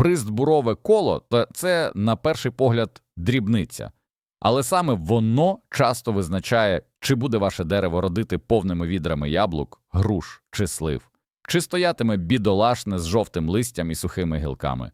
Приздбурове коло то це, на перший погляд, дрібниця, але саме воно часто визначає, чи буде ваше дерево родити повними відрами яблук, груш чи слив, чи стоятиме бідолашне з жовтим листям і сухими гілками.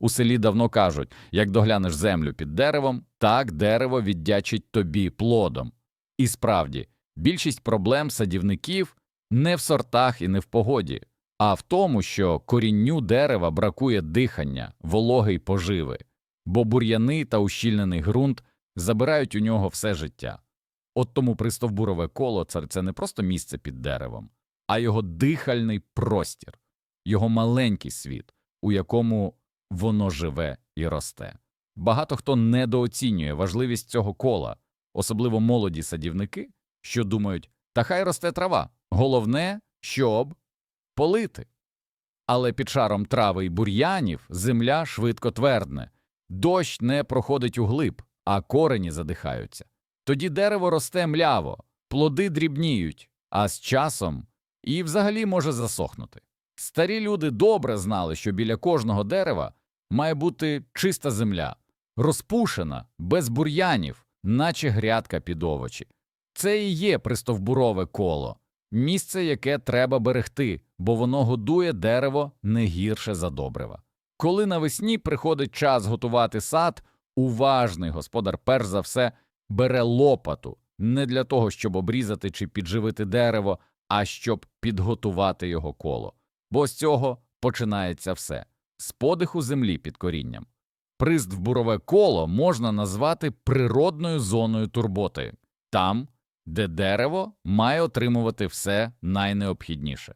У селі давно кажуть, як доглянеш землю під деревом, так дерево віддячить тобі плодом. І справді, більшість проблем садівників не в сортах і не в погоді, а в тому, що корінню дерева бракує дихання, вологи й поживи, бо бур'яни та ущільнений ґрунт забирають у нього все життя. От тому пристовбурове коло це, не просто місце під деревом, а його дихальний простір, його маленький світ, у якому воно живе і росте. Багато хто недооцінює важливість цього кола, особливо молоді садівники, що думають, та хай росте трава, головне, щоб полити. Але під шаром трави й бур'янів земля швидко твердне, дощ не проходить углиб, а корені задихаються. Тоді дерево росте мляво, плоди дрібніють, а з часом і взагалі може засохнути. Старі люди добре знали, що біля кожного дерева має бути чиста земля, розпушена, без бур'янів, наче грядка під овочі. Це і є пристовбурове коло, місце, яке треба берегти, бо воно годує дерево не гірше за добрива. Коли навесні приходить час готувати сад, уважний господар перш за все бере лопату не для того, щоб обрізати чи підживити дерево, а щоб підготувати його коло. Бо з цього починається все з подиху землі під корінням. Приздвбурове коло можна назвати природною зоною турботи там, де дерево має отримувати все найнеобхідніше.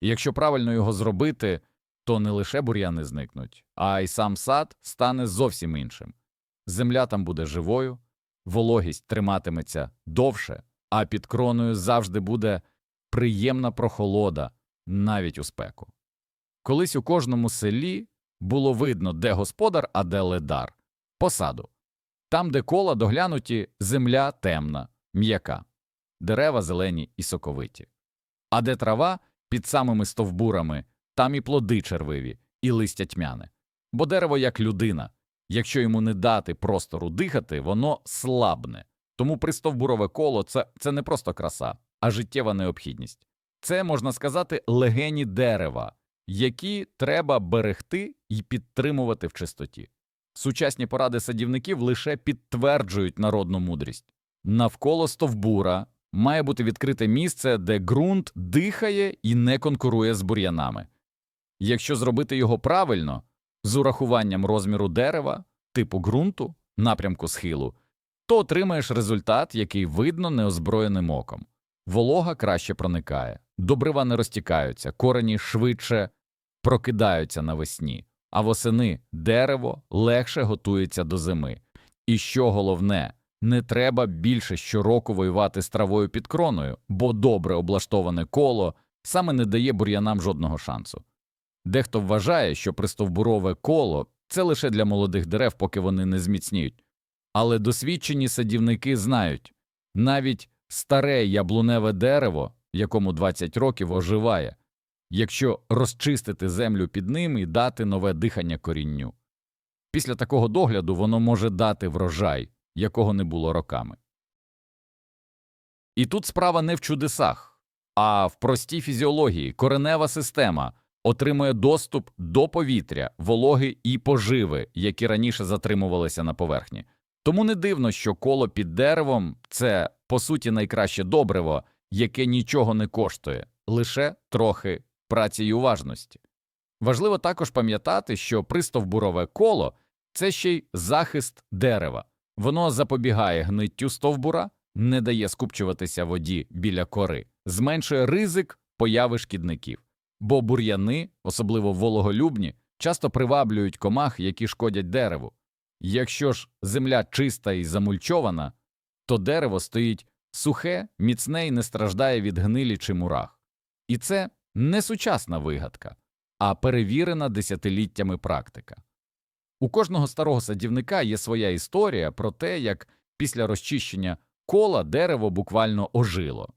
І Якщо правильно його зробити, то не лише бур'яни зникнуть, а й сам сад стане зовсім іншим. Земля там буде живою, вологість триматиметься довше, а під кроною завжди буде приємна прохолода, навіть у спеку. Колись у кожному селі було видно, де господар, а де ледар посаду. Там, де кола доглянуті, земля темна, м'яка, дерева зелені і соковиті. А де трава під самими стовбурами, там і плоди червиві, і листя тьмяне. Бо дерево як людина. Якщо йому не дати простору дихати, воно слабне. Тому пристовбурове коло це, це не просто краса, а життєва необхідність. Це, можна сказати, легені дерева, які треба берегти і підтримувати в чистоті. Сучасні поради садівників лише підтверджують народну мудрість. Навколо стовбура має бути відкрите місце, де ґрунт дихає і не конкурує з бур'янами. Якщо зробити його правильно, з урахуванням розміру дерева, типу ґрунту, напрямку схилу, то отримаєш результат, який видно неозброєним оком. Волога краще проникає, добрива не розтікаються, корені швидше прокидаються навесні, а восени дерево легше готується до зими. І що головне, не треба більше щороку воювати з травою під кроною, бо добре облаштоване коло саме не дає бур'янам жодного шансу. Дехто вважає, що пристовбурове коло це лише для молодих дерев, поки вони не зміцніють. Але досвідчені садівники знають навіть старе яблуневе дерево, якому 20 років оживає, якщо розчистити землю під ним і дати нове дихання корінню. Після такого догляду воно може дати врожай, якого не було роками. І тут справа не в чудесах, а в простій фізіології коренева система отримує доступ до повітря, вологи і поживи, які раніше затримувалися на поверхні. Тому не дивно, що коло під деревом це, по суті, найкраще добриво, яке нічого не коштує, лише трохи праці й уважності. Важливо також пам'ятати, що пристовбурове коло це ще й захист дерева. Воно запобігає гниттю стовбура, не дає скупчуватися воді біля кори, зменшує ризик появи шкідників, бо бур'яни, особливо вологолюбні, часто приваблюють комах, які шкодять дереву. Якщо ж земля чиста і замульчована, то дерево стоїть сухе, міцне і не страждає від гнилі чи мурах. І це не сучасна вигадка, а перевірена десятиліттями практика. У кожного старого садівника є своя історія про те, як після розчищення кола дерево буквально ожило.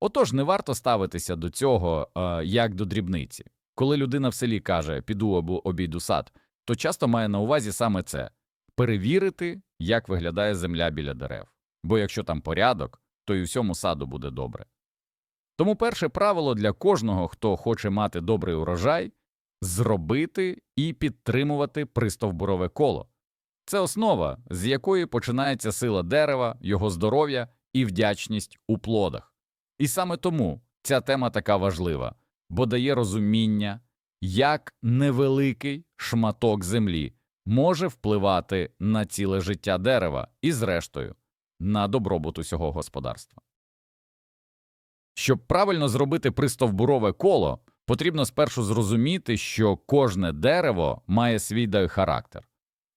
Отож не варто ставитися до цього е, як до дрібниці. Коли людина в селі каже піду або обійду сад, то часто має на увазі саме це перевірити, як виглядає земля біля дерев. Бо якщо там порядок, то і всьому саду буде добре. Тому перше правило для кожного, хто хоче мати добрий урожай зробити і підтримувати пристовбурове коло. Це основа, з якої починається сила дерева, його здоров'я і вдячність у плодах. І саме тому ця тема така важлива, бо дає розуміння, як невеликий шматок землі може впливати на ціле життя дерева і, зрештою, на добробут усього господарства. Щоб правильно зробити пристовбурове коло, потрібно спершу зрозуміти, що кожне дерево має свій характер.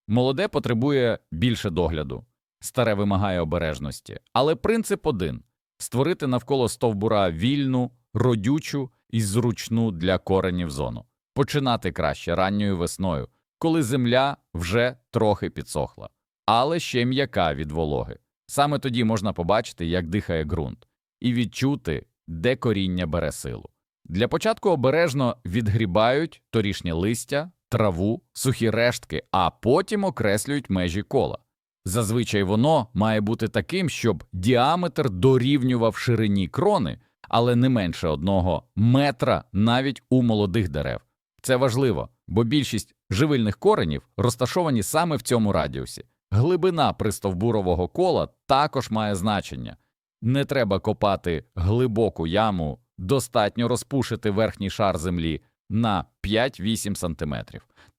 Молоде потребує більше догляду, старе вимагає обережності, але принцип один створити навколо стовбура вільну, родючу і зручну для коренів зону. Починати краще ранньою весною, коли земля вже трохи підсохла, але ще м'яка від вологи. Саме тоді можна побачити, як дихає ґрунт, і відчути, де коріння бере силу. Для початку обережно відгрібають торішнє листя, траву, сухі рештки, а потім окреслюють межі кола. Зазвичай воно має бути таким, щоб діаметр дорівнював ширині крони, але не менше одного метра навіть у молодих дерев. Це важливо, бо більшість живильних коренів розташовані саме в цьому радіусі. Глибина пристовбурового кола також має значення. Не треба копати глибоку яму, достатньо розпушити верхній шар землі на 5-8 см.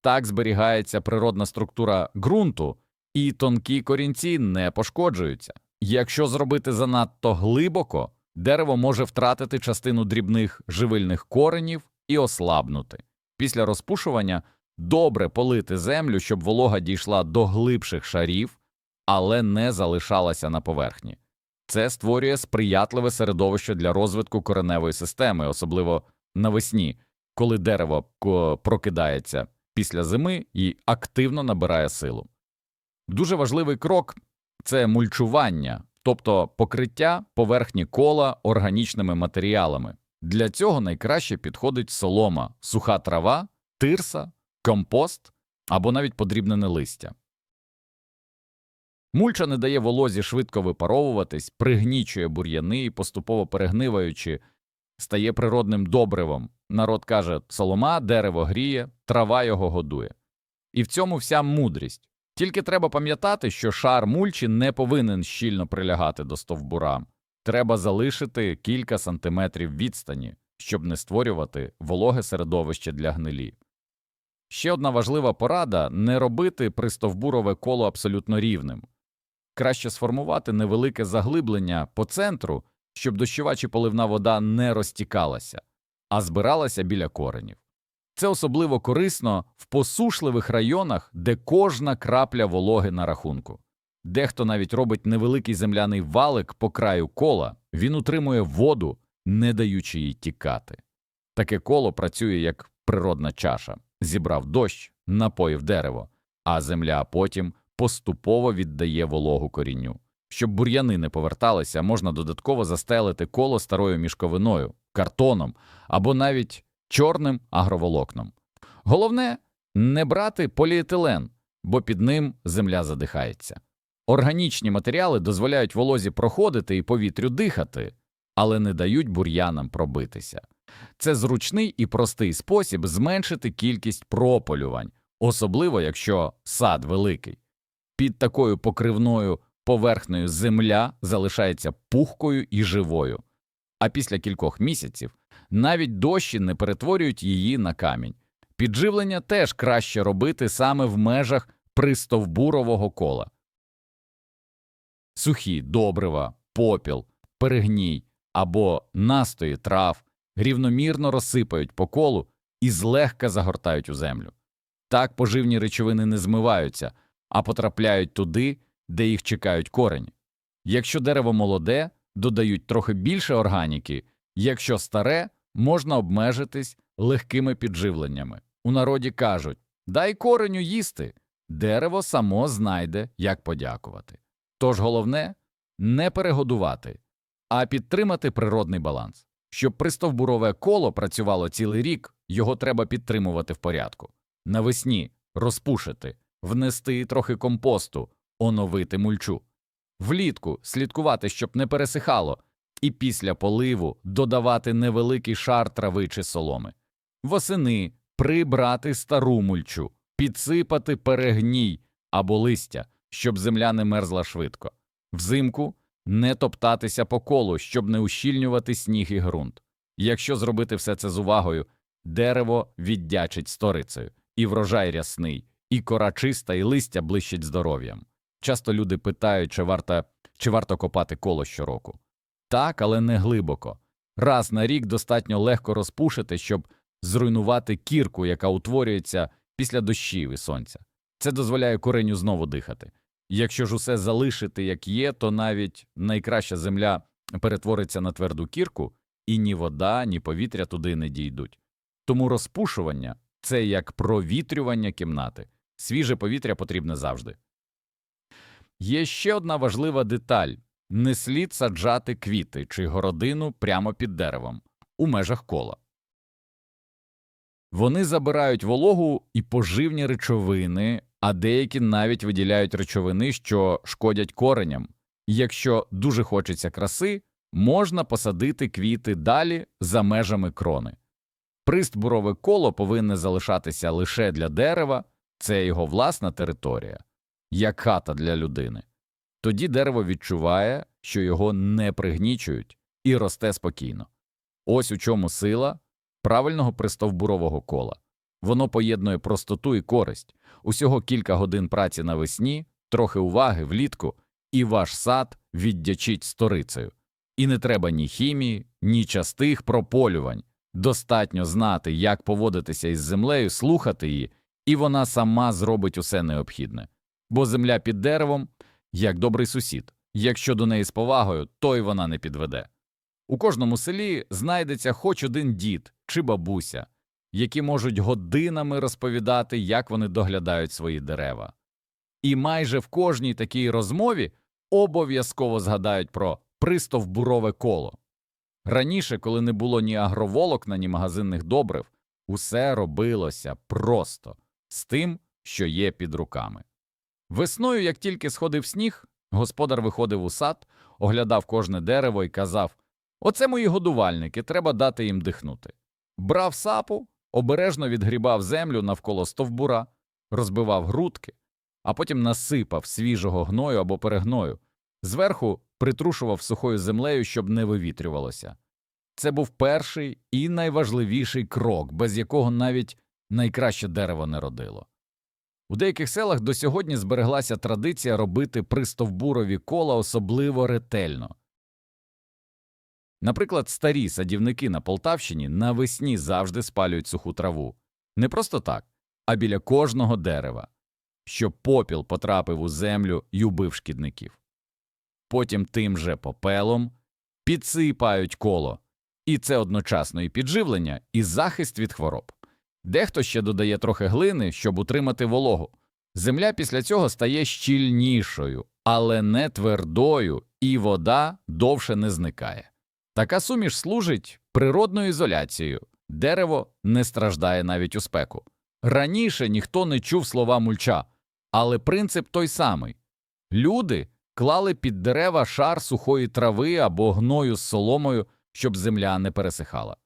Так зберігається природна структура ґрунту, і тонкі корінці не пошкоджуються. Якщо зробити занадто глибоко, дерево може втратити частину дрібних живильних коренів і ослабнути. Після розпушування добре полити землю, щоб волога дійшла до глибших шарів, але не залишалася на поверхні. Це створює сприятливе середовище для розвитку кореневої системи, особливо навесні, коли дерево прокидається після зими і активно набирає силу. Дуже важливий крок це мульчування, тобто покриття поверхні кола органічними матеріалами. Для цього найкраще підходить солома, суха трава, тирса, компост або навіть подрібнене листя. Мульча не дає волозі швидко випаровуватись, пригнічує бур'яни і поступово перегниваючи, стає природним добривом. Народ каже, солома дерево гріє, трава його годує. І в цьому вся мудрість. Тільки треба пам'ятати, що шар мульчі не повинен щільно прилягати до стовбура. Треба залишити кілька сантиметрів відстані, щоб не створювати вологе середовище для гнилі. Ще одна важлива порада – не робити пристовбурове коло абсолютно рівним. Краще сформувати невелике заглиблення по центру, щоб дощова чи поливна вода не розтікалася, а збиралася біля коренів. Це особливо корисно в посушливих районах, де кожна крапля вологи на рахунку. Дехто навіть робить невеликий земляний валик по краю кола, він утримує воду, не даючи їй тікати. Таке коло працює як природна чаша, зібрав дощ, напоїв дерево, а земля потім поступово віддає вологу корінню. Щоб бур'яни не поверталися, можна додатково застелити коло старою мішковиною, картоном або навіть чорним агроволокном. Головне не брати поліетилен, бо під ним земля задихається. Органічні матеріали дозволяють волозі проходити і повітрю дихати, але не дають бур'янам пробитися. Це зручний і простий спосіб зменшити кількість прополювань, особливо якщо сад великий. Під такою покривною поверхнею земля залишається пухкою і живою, а після кількох місяців навіть дощі не перетворюють її на камінь. Підживлення теж краще робити саме в межах пристовбурового кола. Сухі добрива, попіл, перегній або настої трав рівномірно розсипають по колу і злегка загортають у землю. Так поживні речовини не змиваються, а потрапляють туди, де їх чекають корені. Якщо дерево молоде, додають трохи більше органіки, якщо старе, можна обмежитись легкими підживленнями. У народі кажуть дай кореню їсти, дерево само знайде, як подякувати. Тож головне не перегодувати, а підтримати природний баланс. Щоб пристовбурове коло працювало цілий рік, його треба підтримувати в порядку. Навесні розпушити, внести трохи компосту, оновити мульчу. Влітку слідкувати, щоб не пересихало, і після поливу додавати невеликий шар трави чи соломи. Восени прибрати стару мульчу, підсипати перегній або листя, щоб земля не мерзла швидко. Взимку не топтатися по колу, щоб не ущільнювати сніг і ґрунт. Якщо зробити все це з увагою, дерево віддячить сторицею, і врожай рясний, і кора чиста, і листя блищить здоров'ям. Часто люди питають, чи варто, чи варто копати коло щороку. Так, але не глибоко. Раз на рік достатньо легко розпушити, щоб зруйнувати кірку, яка утворюється після дощів і сонця. Це дозволяє кореню знову дихати. Якщо ж усе залишити як є, то навіть найкраща земля перетвориться на тверду кірку, і ні вода, ні повітря туди не дійдуть. Тому розпушування це як провітрювання кімнати. Свіже повітря потрібне завжди. Є ще одна важлива деталь не слід саджати квіти чи городину прямо під деревом у межах кола. Вони забирають вологу і поживні речовини, а деякі навіть виділяють речовини, що шкодять кореням. Якщо дуже хочеться краси, можна посадити квіти далі за межами крони. Пристбурове коло повинне залишатися лише для дерева, це його власна територія, як хата для людини. Тоді дерево відчуває, що його не пригнічують, і росте спокійно. Ось у чому сила правильного пристовбурового кола. Воно поєднує простоту і користь, усього кілька годин праці навесні, трохи уваги влітку, і ваш сад віддячить сторицею. І не треба ні хімії, ні частих прополювань. Достатньо знати, як поводитися із землею, слухати її, і вона сама зробить усе необхідне. Бо земля під деревом як добрий сусід. Якщо до неї з повагою, то й вона не підведе. У кожному селі знайдеться хоч один дід чи бабуся, які можуть годинами розповідати, як вони доглядають свої дерева. І майже в кожній такій розмові обов'язково згадають про пристовбурове коло. Раніше, коли не було ні агроволокна, ні магазинних добрив, усе робилося просто з тим, що є під руками. Весною, як тільки сходив сніг, господар виходив у сад, оглядав кожне дерево і казав Оце мої годувальники, треба дати їм дихнути. Брав сапу, обережно відгрібав землю навколо стовбура, розбивав грудки, а потім насипав свіжого гною або перегною, зверху притрушував сухою землею, щоб не вивітрювалося. Це був перший і найважливіший крок, без якого навіть найкраще дерево не родило. У деяких селах до сьогодні збереглася традиція робити пристовбурові кола особливо ретельно. Наприклад, старі садівники на Полтавщині навесні завжди спалюють суху траву. Не просто так, а біля кожного дерева, щоб попіл потрапив у землю й убив шкідників. Потім тим же попелом підсипають коло, і це одночасно і підживлення, і захист від хвороб. Дехто ще додає трохи глини, щоб утримати вологу. Земля після цього стає щільнішою, але не твердою, і вода довше не зникає. Така суміш служить природною ізоляцією, дерево не страждає навіть у спеку. Раніше ніхто не чув слова мульча, але принцип той самий люди клали під дерева шар сухої трави або гною з соломою, щоб земля не пересихала.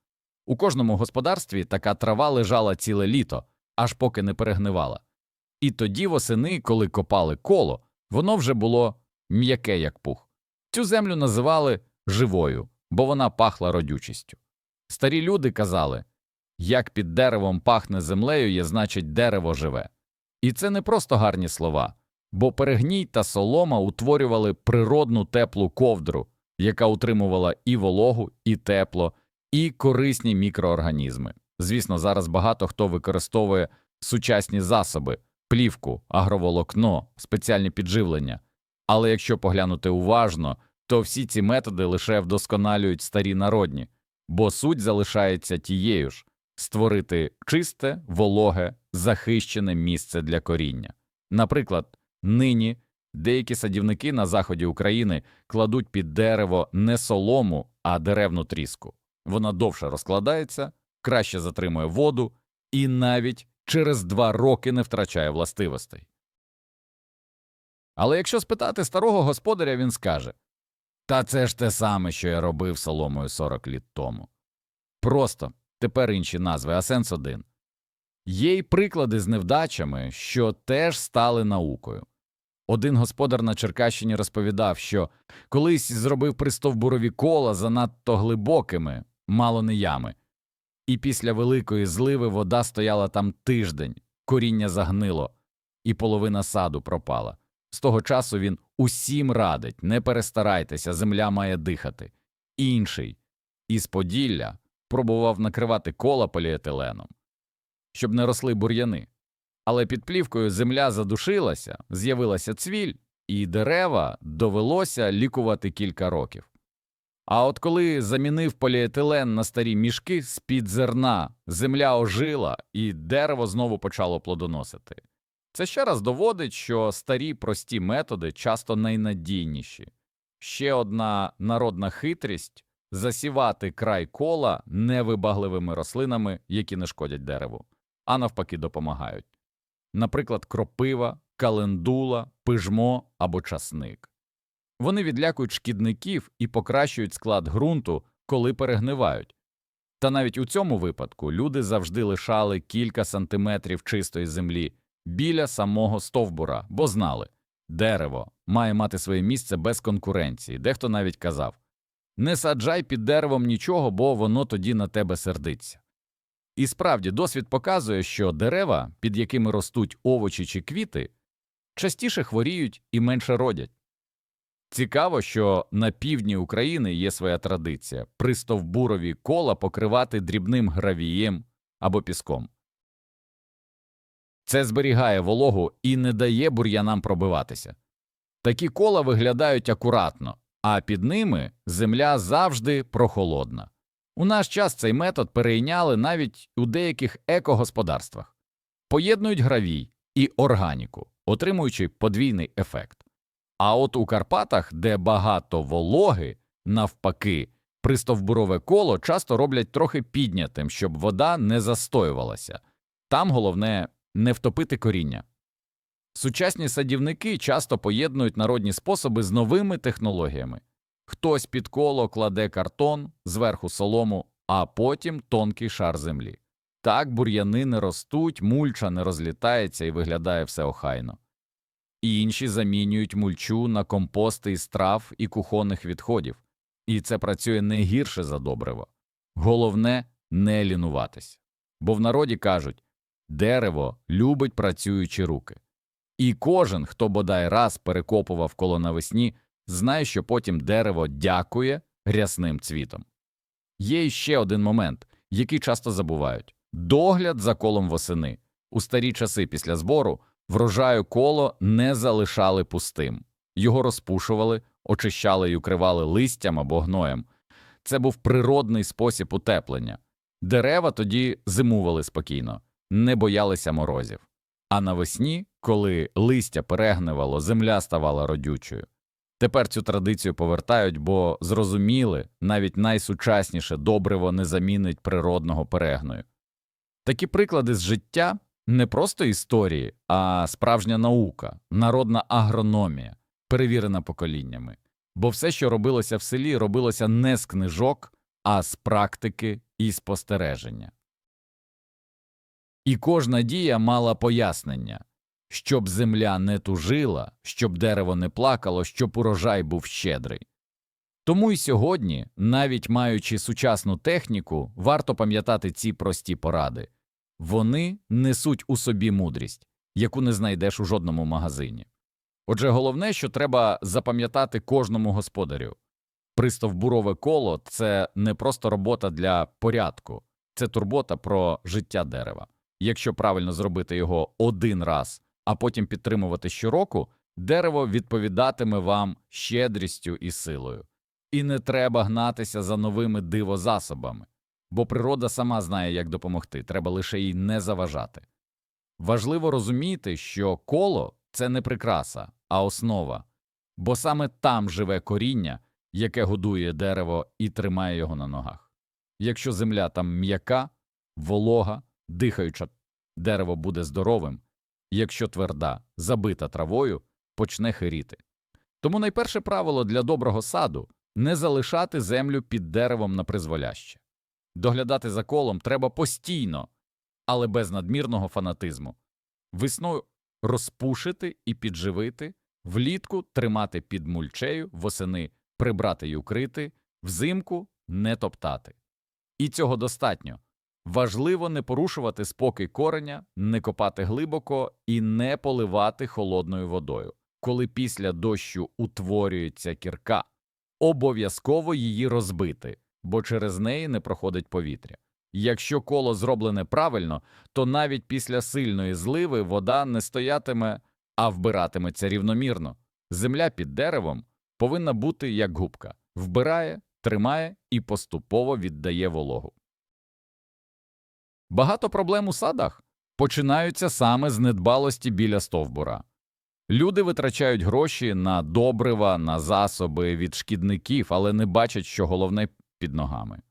У кожному господарстві така трава лежала ціле літо, аж поки не перегнивала. І тоді восени, коли копали коло, воно вже було м'яке, як пух. Цю землю називали живою, бо вона пахла родючістю. Старі люди казали як під деревом пахне землею, є значить дерево живе. І це не просто гарні слова, бо перегній та солома утворювали природну теплу ковдру, яка утримувала і вологу, і тепло, і корисні мікроорганізми. Звісно, зараз багато хто використовує сучасні засоби, плівку, агроволокно, спеціальні підживлення. Але якщо поглянути уважно, то всі ці методи лише вдосконалюють старі народні, бо суть залишається тією ж створити чисте, вологе, захищене місце для коріння. Наприклад, нині деякі садівники на заході України кладуть під дерево не солому, а деревну тріску. Вона довше розкладається, краще затримує воду і навіть через два роки не втрачає властивостей. Але якщо спитати старого господаря, він скаже Та це ж те саме, що я робив соломою 40 літ тому. Просто тепер інші назви, а сенс один. Є й приклади з невдачами, що теж стали наукою. Один господар на Черкащині розповідав, що колись зробив пристовбурові кола занадто глибокими, мало не ями, і після великої зливи вода стояла там тиждень, коріння загнило, і половина саду пропала. З того часу він усім радить не перестарайтеся, земля має дихати. Інший із Поділля пробував накривати кола поліетиленом, щоб не росли бур'яни. Але під плівкою земля задушилася, з'явилася цвіль, і дерева довелося лікувати кілька років. А от коли замінив поліетилен на старі мішки з-під зерна, земля ожила і дерево знову почало плодоносити. Це ще раз доводить, що старі прості методи часто найнадійніші. Ще одна народна хитрість засівати край кола невибагливими рослинами, які не шкодять дереву, а навпаки допомагають. Наприклад, кропива, календула, пижмо або часник. Вони відлякують шкідників і покращують склад ґрунту, коли перегнивають. Та навіть у цьому випадку люди завжди лишали кілька сантиметрів чистої землі біля самого стовбура, бо знали дерево має мати своє місце без конкуренції. Дехто навіть казав не саджай під деревом нічого, бо воно тоді на тебе сердиться. І справді досвід показує, що дерева, під якими ростуть овочі чи квіти, частіше хворіють і менше родять. Цікаво, що на півдні України є своя традиція пристовбурові кола покривати дрібним гравієм або піском. Це зберігає вологу і не дає бур'янам пробиватися. Такі кола виглядають акуратно, а під ними земля завжди прохолодна. У наш час цей метод перейняли навіть у деяких екогосподарствах, поєднують гравій і органіку, отримуючи подвійний ефект. А от у Карпатах, де багато вологи, навпаки, пристовбурове коло часто роблять трохи піднятим, щоб вода не застоювалася. Там головне не втопити коріння. Сучасні садівники часто поєднують народні способи з новими технологіями. Хтось під коло кладе картон, зверху солому, а потім тонкий шар землі. Так бур'яни не ростуть, мульча не розлітається і виглядає все охайно. Інші замінюють мульчу на компости із трав і кухонних відходів, і це працює не гірше за добриво. Головне не лінуватись. Бо в народі кажуть дерево любить працюючі руки. І кожен, хто бодай раз перекопував коло навесні, знає, що потім дерево дякує рясним цвітом. Є ще один момент, який часто забувають догляд за колом восени. У старі часи після збору врожаю коло не залишали пустим, його розпушували, очищали й укривали листям або гноєм. Це був природний спосіб утеплення. Дерева тоді зимували спокійно, не боялися морозів. А навесні, коли листя перегнивало, земля ставала родючою. Тепер цю традицію повертають, бо зрозуміли, навіть найсучасніше добриво не замінить природного перегною. Такі приклади з життя не просто історії, а справжня наука, народна агрономія, перевірена поколіннями. Бо все, що робилося в селі, робилося не з книжок, а з практики і спостереження. І кожна дія мала пояснення щоб земля не тужила, щоб дерево не плакало, щоб урожай був щедрий. Тому й сьогодні, навіть маючи сучасну техніку, варто пам'ятати ці прості поради вони несуть у собі мудрість, яку не знайдеш у жодному магазині. Отже, головне, що треба запам'ятати кожному господарю пристовбурове коло це не просто робота для порядку, це турбота про життя дерева. Якщо правильно зробити його один раз, а потім підтримувати щороку, дерево відповідатиме вам щедрістю і силою. І не треба гнатися за новими дивозасобами, бо природа сама знає, як допомогти, треба лише їй не заважати. Важливо розуміти, що коло це не прикраса, а основа, бо саме там живе коріння, яке годує дерево і тримає його на ногах. Якщо земля там м'яка, волога, дихаюча дерево буде здоровим, якщо тверда, забита травою, почне хиріти. Тому найперше правило для доброго саду не залишати землю під деревом на призволяще. Доглядати за колом треба постійно, але без надмірного фанатизму. Весною розпушити і підживити, влітку тримати під мульчею, восени прибрати й укрити, взимку не топтати. І цього достатньо. Важливо не порушувати спокій кореня, не копати глибоко і не поливати холодною водою. Коли після дощу утворюється кірка, обов'язково її розбити, бо через неї не проходить повітря. Якщо коло зроблене правильно, то навіть після сильної зливи вода не стоятиме, а вбиратиметься рівномірно. Земля під деревом повинна бути як губка вбирає, тримає і поступово віддає вологу. Багато проблем у садах починаються саме з недбалості біля стовбура. Люди витрачають гроші на добрива, на засоби від шкідників, але не бачать, що головне під ногами.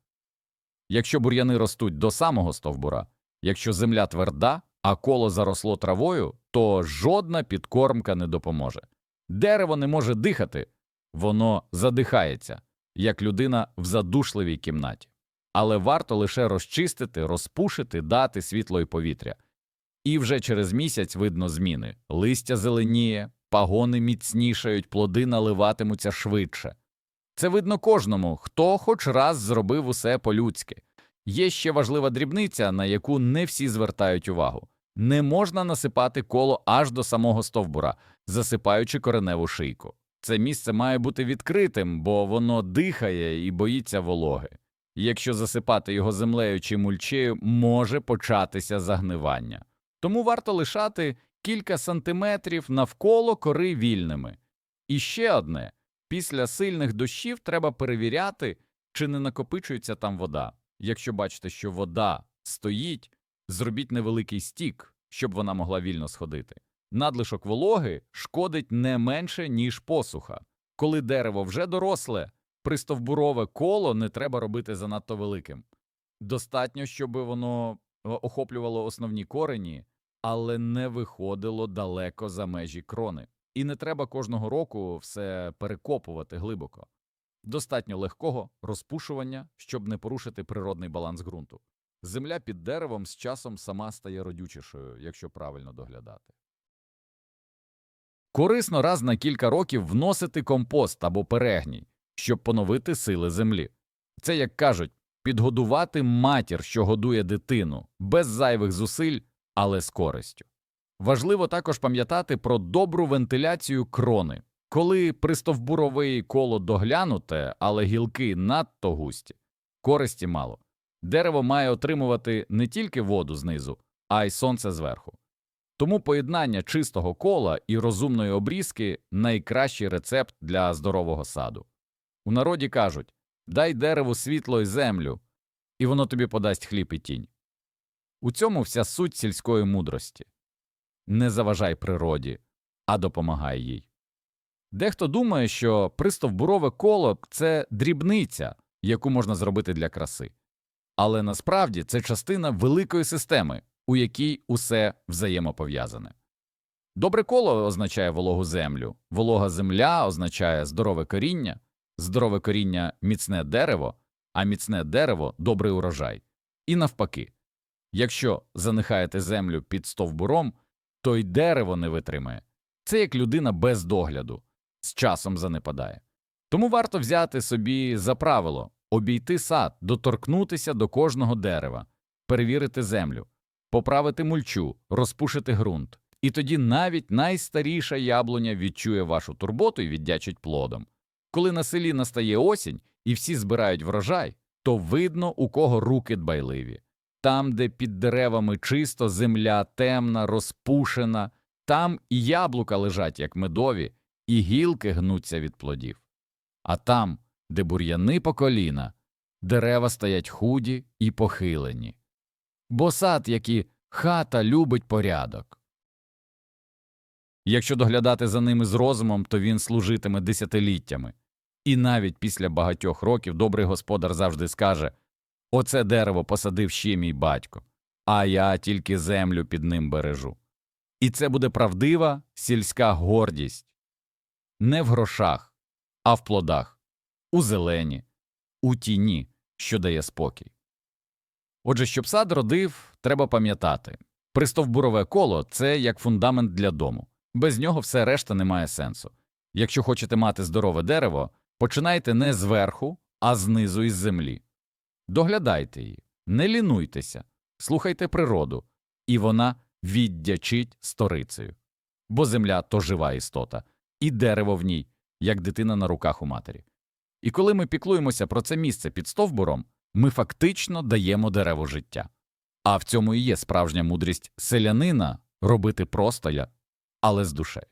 Якщо бур'яни ростуть до самого стовбура, якщо земля тверда, а коло заросло травою, то жодна підкормка не допоможе. Дерево не може дихати, воно задихається, як людина в задушливій кімнаті. Але варто лише розчистити, розпушити, дати світло і повітря. І вже через місяць видно зміни листя зеленіє, пагони міцнішають, плоди наливатимуться швидше. Це видно кожному, хто хоч раз зробив усе по-людськи. Є ще важлива дрібниця, на яку не всі звертають увагу не можна насипати коло аж до самого стовбура, засипаючи кореневу шийку. Це місце має бути відкритим, бо воно дихає і боїться вологи. Якщо засипати його землею чи мульчею, може початися загнивання. Тому варто лишати кілька сантиметрів навколо кори вільними. І ще одне після сильних дощів треба перевіряти, чи не накопичується там вода. Якщо бачите, що вода стоїть, зробіть невеликий стік, щоб вона могла вільно сходити. Надлишок вологи шкодить не менше, ніж посуха. Коли дерево вже доросле, пристовбурове коло не треба робити занадто великим. Достатньо, щоб воно е, охоплювало основні корені, але не виходило далеко за межі крони. І не треба кожного року все перекопувати глибоко. Достатньо легкого розпушування, щоб не порушити природний баланс ґрунту. Земля під деревом з часом сама стає родючішою, якщо правильно доглядати. Корисно раз на кілька років вносити компост або перегній, щоб поновити сили землі. Це, як кажуть, підгодувати матір, що годує дитину, без зайвих зусиль, але з користю. Важливо також пам'ятати про добру вентиляцію крони. Коли пристовбурове коло доглянуте, але гілки надто густі, користі мало. Дерево має отримувати не тільки воду знизу, а й сонце зверху. Тому поєднання чистого кола і розумної обрізки найкращий рецепт для здорового саду. У народі кажуть дай дереву світло і землю, і воно тобі подасть хліб і тінь. У цьому вся суть сільської мудрості не заважай природі, а допомагай їй. Дехто думає, що пристовбурове коло це дрібниця, яку можна зробити для краси. Але насправді це частина великої системи, у якій усе взаємопов'язане. Добре коло означає вологу землю, волога земля означає здорове коріння, здорове коріння міцне дерево, а міцне дерево добрий урожай. І навпаки, якщо занихаєте землю під стовбуром, то й дерево не витримає. Це як людина без догляду, з часом занепадає. Тому варто взяти собі за правило обійти сад, доторкнутися до кожного дерева, перевірити землю, поправити мульчу, розпушити ґрунт. І тоді навіть найстаріша яблуня відчує вашу турботу і віддячить плодом. Коли на селі настає осінь і всі збирають врожай, то видно, у кого руки дбайливі. Там, де під деревами чисто земля темна, розпушена, там і яблука лежать, як медові, і гілки гнуться від плодів. А там, де бур'яни по коліна, дерева стоять худі і похилені. Бо сад, як хата, любить порядок. Якщо доглядати за ними з розумом, то він служитиме десятиліттями. І навіть після багатьох років добрий господар завжди скаже Оце дерево посадив ще мій батько, а я тільки землю під ним бережу. І це буде правдива сільська гордість не в грошах, а в плодах, у зелені, у тіні, що дає спокій. Отже, щоб сад родив, треба пам'ятати пристовбурове коло це як фундамент для дому. Без нього все решта не має сенсу. Якщо хочете мати здорове дерево, починайте не зверху, а знизу із землі. Доглядайте її, не лінуйтеся, слухайте природу, і вона віддячить сторицею. Бо земля то жива істота, і дерево в ній, як дитина на руках у матері. І коли ми піклуємося про це місце під стовбуром, ми фактично даємо дереву життя. А в цьому і є справжня мудрість селянина робити просто я, але з душею.